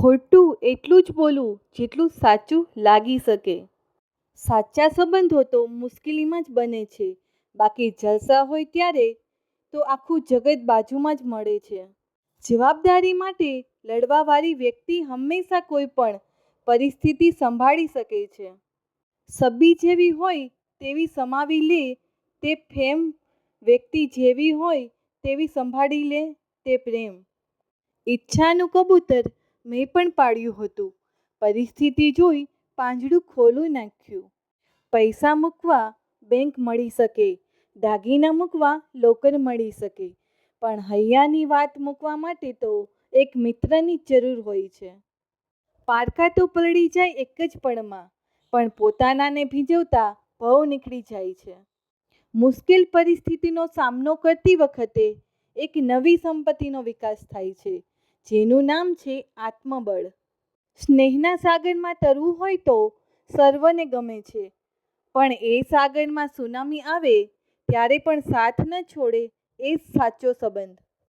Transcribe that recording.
ખોટું એટલું જ બોલવું જેટલું સાચું લાગી શકે. સાચા સંબંધો તો મુશ્કેલીમાં જ બને છે. બાકી જલસા હોય ત્યારે તો આખું જગત બાજુમાં જ મળે છે. જવાબદારી માટે લડવાવાળી વ્યક્તિ હંમેશા કોઈ પણ પરિસ્થિતિ સંભાળી શકે છે. સબ્બી જેવી હોય તેવી સમાવી લે, તે ફેમ વ્યક્તિ જેવી હોય તેવી સંભાળી લે, તે પ્રેમ. ઈચ્છાનું કબૂતર મેં પણ પાળ્યું હતું. પરિસ્થિતિ જોઈ પાંજરું ખોલી નાખ્યું. પૈસા મૂકવા બેંક મળી શકે, દાગીના મૂકવા લોકર મળી શકે, પણ હૈયાની વાત મૂકવા માટે તો એક મિત્રની જરૂર હોય છે. પારકા તો પલળી જાય એક જ પળમાં, પણ પોતાનાને ભીંજવતા ભવ નીકળી જાય છે. મુશ્કેલ પરિસ્થિતિનો સામનો કરતી વખતે એક નવી સંપત્તિનો વિકાસ થાય છે. જેનું નામ છે આત્મબળ. સ્નેહના સાગરમાં તરવું હોય તો સર્વને ગમે છે. પણ એ સાગરમાં સુનામી આવે, ત્યારે પણ સાથ ન છોડે એ જ સાચો સંબંધ.